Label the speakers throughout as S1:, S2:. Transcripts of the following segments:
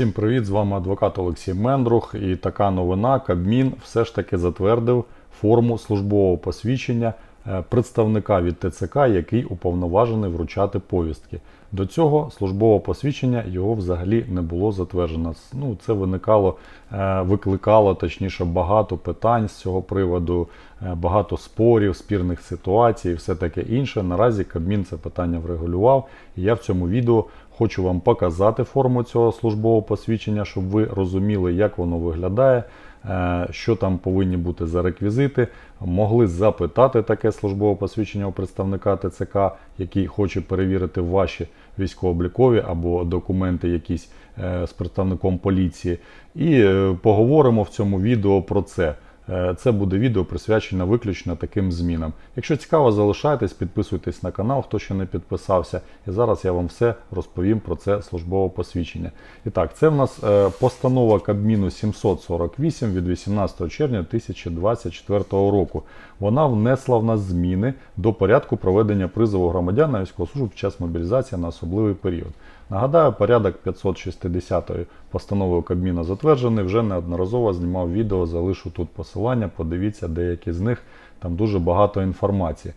S1: Всім привіт! З вами адвокат Олексій Мендрух. І така новина: Кабмін все ж таки затвердив форму службового посвідчення е, представника від ТЦК, який уповноважений вручати повістки. До цього службового посвідчення його взагалі не було затверджено. Ну, це виникало, е, викликало точніше багато питань з цього приводу, е, багато спорів, спірних ситуацій і все таке інше. Наразі Кабмін це питання врегулював. І я в цьому відео Хочу вам показати форму цього службового посвідчення, щоб ви розуміли, як воно виглядає, е, що там повинні бути за реквізити. Могли запитати таке службове посвідчення у представника ТЦК, який хоче перевірити ваші військово-облікові або документи якісь е, з представником поліції. І е, поговоримо в цьому відео про це. Е, Це буде відео присвячене виключно таким змінам. Якщо цікаво, залишайтесь, підписуйтесь на канал, хто ще не підписався. І зараз я вам все розповім про це службове посвідчення. І так, це в нас е, постанова Кабміну 748 від 18 червня 2024 року. Вона внесла в нас зміни до порядку проведення призову громадян на військову службу під час мобілізації на особливий період. Нагадаю, порядок 560 постановою Кабміна затверджений. Вже неодноразово знімав відео, залишу тут посилання. Подивіться деякі з них. Там дуже багато інформації.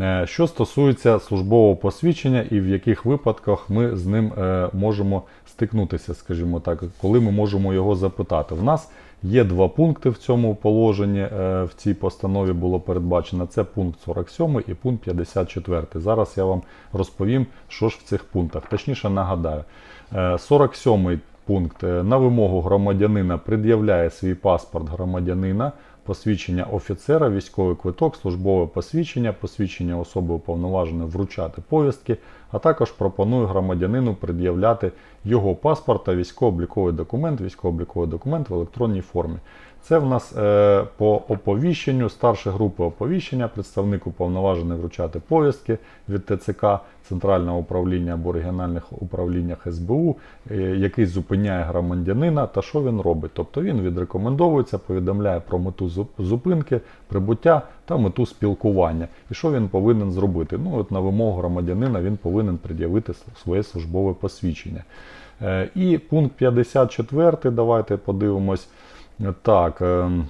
S1: Е, Що стосується службового посвідчення і в яких випадках ми з ним е, можемо стикнутися, скажімо так, коли ми можемо його запитати. В нас є два пункти в цьому положенні. е, В цій постанові було передбачено. Це пункт 47 і пункт 54. Зараз я вам розповім, що ж в цих пунктах. Точніше нагадаю. Е, 47 пункт на вимогу громадянина пред'являє свій паспорт громадянина, посвідчення офіцера, військовий квиток, службове посвідчення, посвідчення особи уповноваженої вручати повістки, а також пропоную громадянину пред'являти його паспорт та військово-обліковий документ, військово-обліковий документ в електронній формі. Це в нас е, по оповіщенню старшої групи оповіщення, представник уповноважений вручати повістки від ТЦК, Центрального управління або регіональних управліннях СБУ, е, який зупиняє громадянина та що він робить. Тобто він відрекомендовується, повідомляє про мету зупинки, прибуття та мету спілкування. І що він повинен зробити? Ну, от на вимогу громадянина він повинен пред'явити своє службове посвідчення. Е, І пункт 54, давайте подивимось. Так, ем,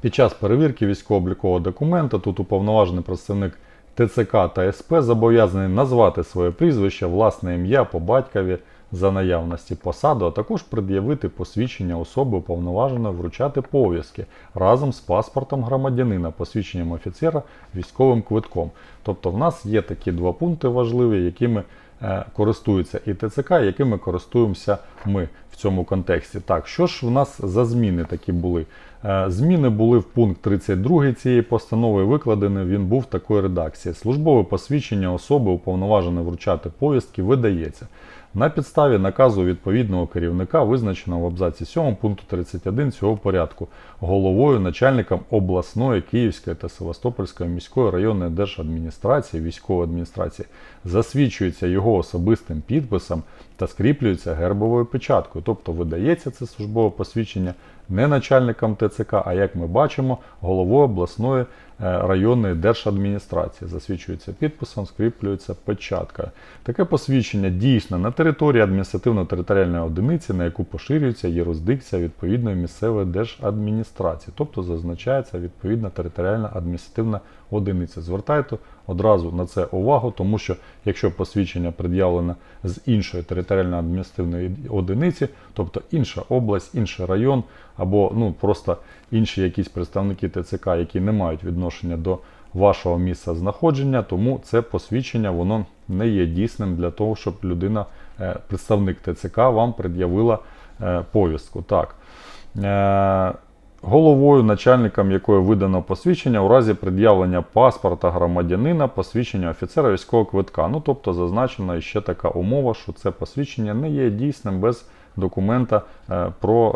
S1: під час перевірки військово-облікового документа тут уповноважений представник ТЦК та СП зобов'язаний назвати своє прізвище, власне ім'я по батькові за наявності посаду, а також пред'явити посвідчення особи уповноваженої вручати пов'язки разом з паспортом громадянина, посвідченням офіцера, військовим квитком. Тобто в нас є такі два пункти важливі, якими е, користується і ТЦК, якими користуємося ми в цьому контексті. Так, що ж в нас за зміни такі були? Е, Зміни були в пункт 32 цієї постанови, викладений він був в такої редакції. Службове посвідчення особи, уповноваженої вручати повістки, видається. На підставі наказу відповідного керівника, визначеного в абзаці 7 пункту 31 цього порядку, головою, начальником обласної, Київської та Севастопольської міської районної держадміністрації, військової адміністрації, засвідчується його особистим підписом та скріплюється гербовою печаткою. Тобто видається це службове посвідчення не начальником ТЦК, а як ми бачимо, головою обласної е, районної держадміністрації. Засвідчується підписом, скріплюється печатка. Таке посвідчення дійсно на території адміністративно-територіальної одиниці, на яку поширюється юрисдикція відповідної місцевої держадміністрації, тобто зазначається відповідна територіальна адміністративна одиниця. Звертайте одразу на це увагу, тому що якщо посвідчення пред'явлено з іншої територіальної адміністративної одиниці, тобто інша область, інший район, або ну просто інші якісь представники ТЦК, які не мають відношення до вашого місця знаходження, тому це посвідчення воно не є дійсним для того, щоб людина, е, представник ТЦК, вам пред'явила е, повістку. Так. Головою, начальником якої видано посвідчення у разі пред'явлення паспорта громадянина, посвідчення офіцера військового квитка. Ну, тобто зазначена ще така умова, що це посвідчення не є дійсним без документа е, про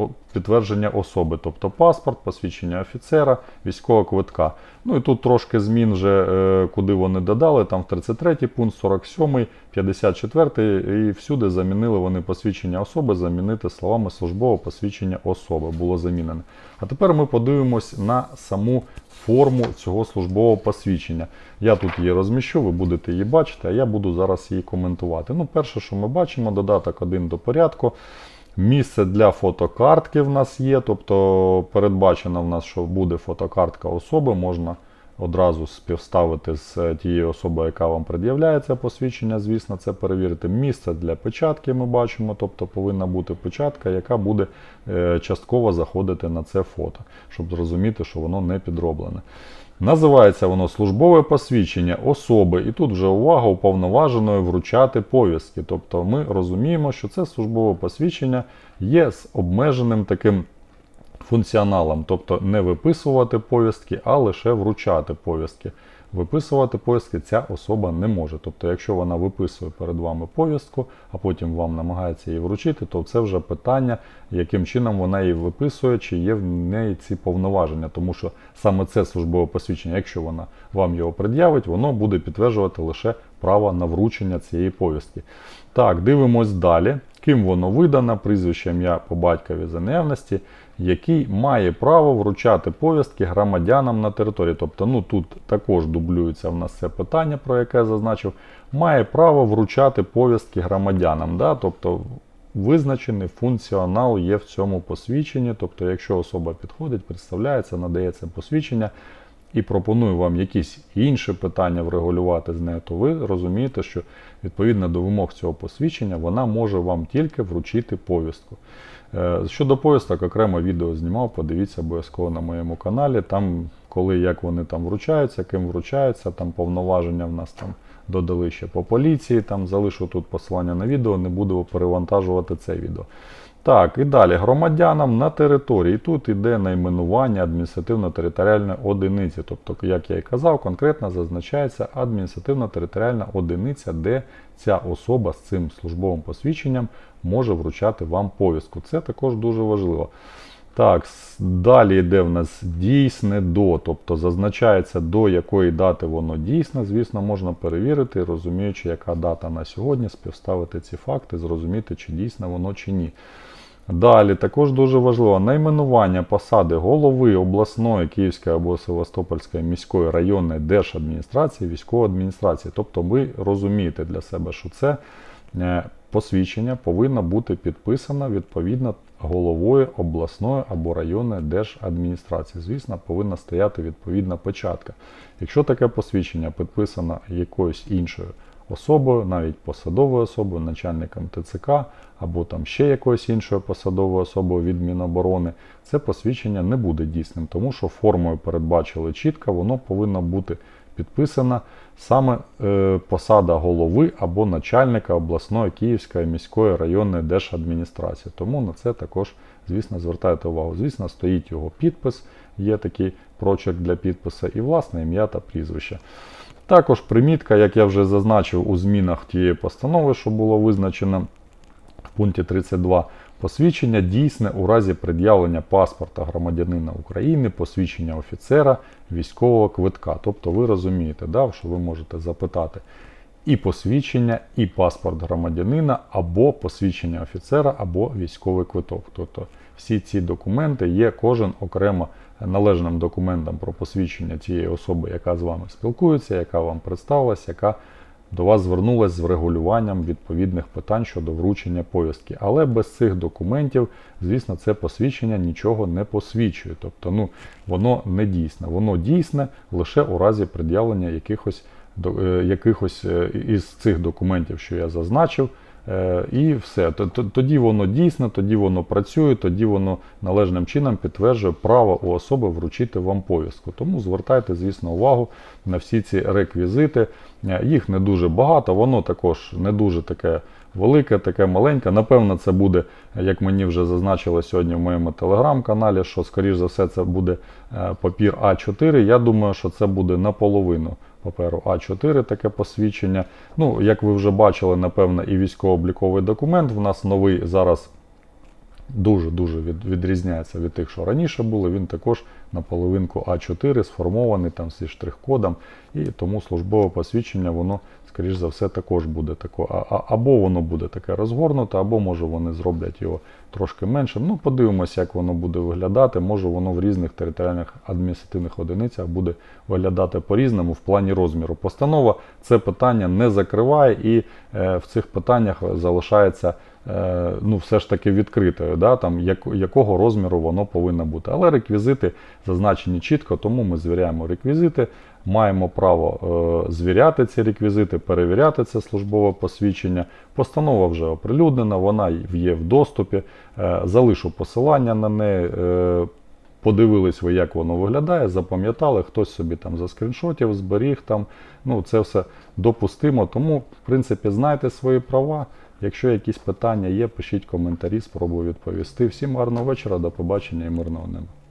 S1: е, підтвердження особи, тобто паспорт, посвідчення офіцера, військового квитка. Ну і тут трошки змін вже, е, куди вони додали, там в 33 пункт, 47, 54 і всюди замінили вони посвідчення особи, замінити словами службове посвідчення особи було замінене. А тепер ми подивимось на саму форму цього службового посвідчення. Я тут її розміщу, ви будете її бачити, а я буду зараз її коментувати. Ну, перше, що ми бачимо, додаток 1 до порядку. Місце для фотокартки в нас є, тобто передбачено в нас, що буде фотокартка особи, можна одразу співставити з е, тією особою, яка вам пред'являється посвідчення, звісно, це перевірити. Місце для печатки ми бачимо, тобто повинна бути печатка, яка буде е, частково заходити на це фото, щоб зрозуміти, що воно не підроблене. Називається воно службове посвідчення особи, і тут вже увага уповноваженої вручати повістки. Тобто ми розуміємо, що це службове посвідчення є з обмеженим таким функціоналом, тобто не виписувати повістки, а лише вручати повістки. Виписувати повістки ця особа не може. Тобто, якщо вона виписує перед вами повістку, а потім вам намагається її вручити, то це вже питання, яким чином вона її виписує, чи є в неї ці повноваження. Тому що саме це службове посвідчення, якщо вона вам його пред'явить, воно буде підтверджувати лише право на вручення цієї повістки. Так, дивимось далі. Ким воно видано, прізвище ім'я по батькові за наявності, який має право вручати повістки громадянам на території. Тобто, ну тут також дублюється в нас це питання, про яке я зазначив, має право вручати повістки громадянам. Да? Тобто визначений функціонал є в цьому посвідченні. Тобто, якщо особа підходить, представляється, надається посвідчення. І пропоную вам якісь інші питання врегулювати з нею, то ви розумієте, що відповідно до вимог цього посвідчення вона може вам тільки вручити повістку. Е, Щодо поїздок, окремо відео знімав, подивіться обов'язково на моєму каналі. Там, коли як вони там вручаються, ким вручаються, там повноваження в нас там додали ще по поліції. Там залишу тут посилання на відео, не буду перевантажувати це відео. Так, і далі громадянам на території. Тут іде найменування адміністративно-територіальної одиниці. Тобто, як я і казав, конкретно зазначається адміністративно-територіальна одиниця, де ця особа з цим службовим посвідченням може вручати вам повістку. Це також дуже важливо. Так, далі йде в нас дійсне до, тобто зазначається до якої дати воно дійсне. Звісно, можна перевірити, розуміючи, яка дата на сьогодні, співставити ці факти, зрозуміти, чи дійсне воно чи ні. Далі також дуже важливо найменування посади голови обласної Київської або Севастопольської міської районної держадміністрації, військової адміністрації. Тобто ви розумієте для себе, що це е, посвідчення повинно бути підписано відповідно головою обласної або районної держадміністрації. Звісно, повинна стояти відповідна печатка. Якщо таке посвідчення підписано якоюсь іншою особою, навіть посадовою особою, начальником ТЦК або там ще якоюсь іншою посадовою особою від Міноборони, це посвідчення не буде дійсним, тому що формою передбачили чітко, воно повинно бути підписано саме е, посада голови або начальника обласної Київської міської районної держадміністрації. Тому на це також, звісно, звертайте увагу. Звісно, стоїть його підпис, є такий прочерк для підпису, і власне ім'я та прізвище. Також примітка, як я вже зазначив у змінах тієї постанови, що було визначено пункті 32, посвідчення дійсне у разі пред'явлення паспорта громадянина України, посвідчення офіцера, військового квитка. Тобто ви розумієте, да, що ви можете запитати і посвідчення, і паспорт громадянина, або посвідчення офіцера, або військовий квиток. Тобто всі ці документи є кожен окремо належним документом про посвідчення тієї особи, яка з вами спілкується, яка вам представилась, яка до вас звернулась з врегулюванням відповідних питань щодо вручення повістки. Але без цих документів, звісно, це посвідчення нічого не посвідчує. Тобто, ну, воно не дійсне. Воно дійсне лише у разі пред'явлення якихось, е, якихось е, із цих документів, що я зазначив. Е, І все. Тоді воно дійсне, тоді воно працює, тоді воно належним чином підтверджує право у особи вручити вам повістку. Тому звертайте, звісно, увагу на всі ці реквізити. Е, Їх не дуже багато, воно також не дуже таке велике, таке маленьке. Напевно, це буде, як мені вже зазначили сьогодні в моєму телеграм-каналі, що, скоріш за все, це буде е, папір А4. Я думаю, що це буде наполовину паперу А4 таке посвідчення. Ну, як ви вже бачили, напевно, і військово-обліковий документ. В нас новий зараз дуже-дуже від, відрізняється від тих, що раніше були. Він також на половинку А4 сформований там зі штрих-кодом, і тому службове посвідчення, воно, скоріш за все, також буде тако. Або воно буде таке розгорнуте, або може вони зроблять його трошки меншим. Ну, подивимося, як воно буде виглядати. Може воно в різних територіальних адміністративних одиницях буде виглядати по-різному в плані розміру. Постанова це питання не закриває і е, в цих питаннях залишається е, ну, все ж таки відкритою, да, там, як, якого розміру воно повинно бути. Але реквізити зазначені чітко, тому ми звіряємо реквізити, маємо право е, звіряти ці реквізити, перевіряти це службове посвідчення. Постанова вже оприлюднена, вона є в доступі. Е, залишу посилання на неї. Е, Подивились ви, як воно виглядає, запам'ятали, хтось собі там заскріншотів, зберіг там. Ну, це все допустимо. Тому, в принципі, знайте свої права. Якщо якісь питання є, пишіть коментарі, спробую відповісти. Всім гарного вечора, до побачення і мирного неба.